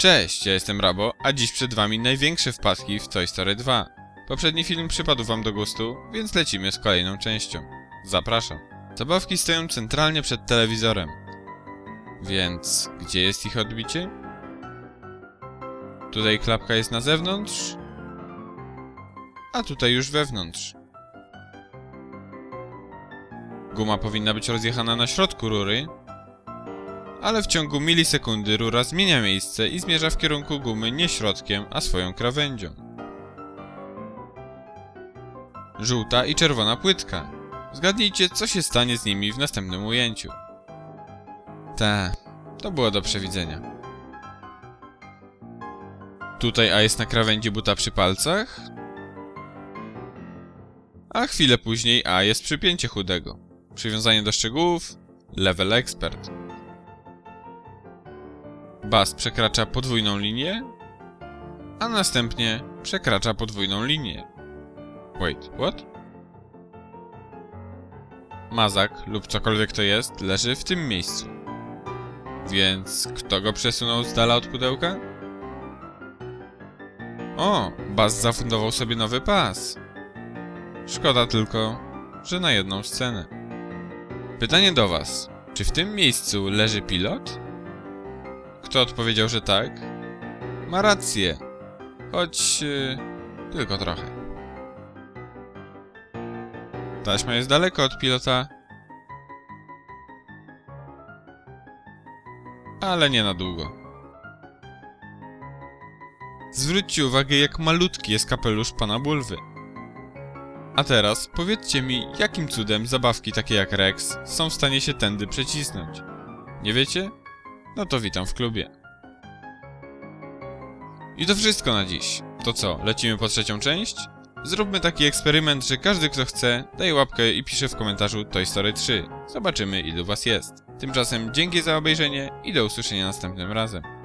Cześć, ja jestem Rabo, a dziś przed wami największe wpadki w Toy Story 2. Poprzedni film przypadł wam do gustu, więc lecimy z kolejną częścią. Zapraszam. Zabawki stoją centralnie przed telewizorem. Więc gdzie jest ich odbicie? Tutaj klapka jest na zewnątrz, a tutaj już wewnątrz. Guma powinna być rozjechana na środku rury, ale w ciągu milisekundy rura zmienia miejsce i zmierza w kierunku gumy nie środkiem, a swoją krawędzią. Żółta i czerwona płytka. Zgadnijcie, co się stanie z nimi w następnym ujęciu. Ta, to było do przewidzenia. Tutaj A jest na krawędzi buta przy palcach, a chwilę później A jest przypięcie chudego. Przywiązanie do szczegółów, level expert. Bas przekracza podwójną linię, a następnie przekracza podwójną linię. Wait, what? Mazak lub cokolwiek to jest leży w tym miejscu. Więc kto go przesunął z dala od pudełka? O, Bas zafundował sobie nowy pas. Szkoda tylko, że na jedną scenę. Pytanie do was. Czy w tym miejscu leży pilot? Kto odpowiedział, że tak? Ma rację. Choć... Yy, tylko trochę. Taśma jest daleko od pilota. Ale nie na długo. Zwróćcie uwagę, jak malutki jest kapelusz pana Bulwy. A teraz powiedzcie mi, jakim cudem zabawki takie jak Rex są w stanie się tędy przecisnąć. Nie wiecie? No to witam w klubie. I to wszystko na dziś. To co, lecimy po trzecią część? Zróbmy taki eksperyment, że każdy kto chce, daje łapkę i pisze w komentarzu Toy Story 3. Zobaczymy ilu was jest. Tymczasem dzięki za obejrzenie i do usłyszenia następnym razem.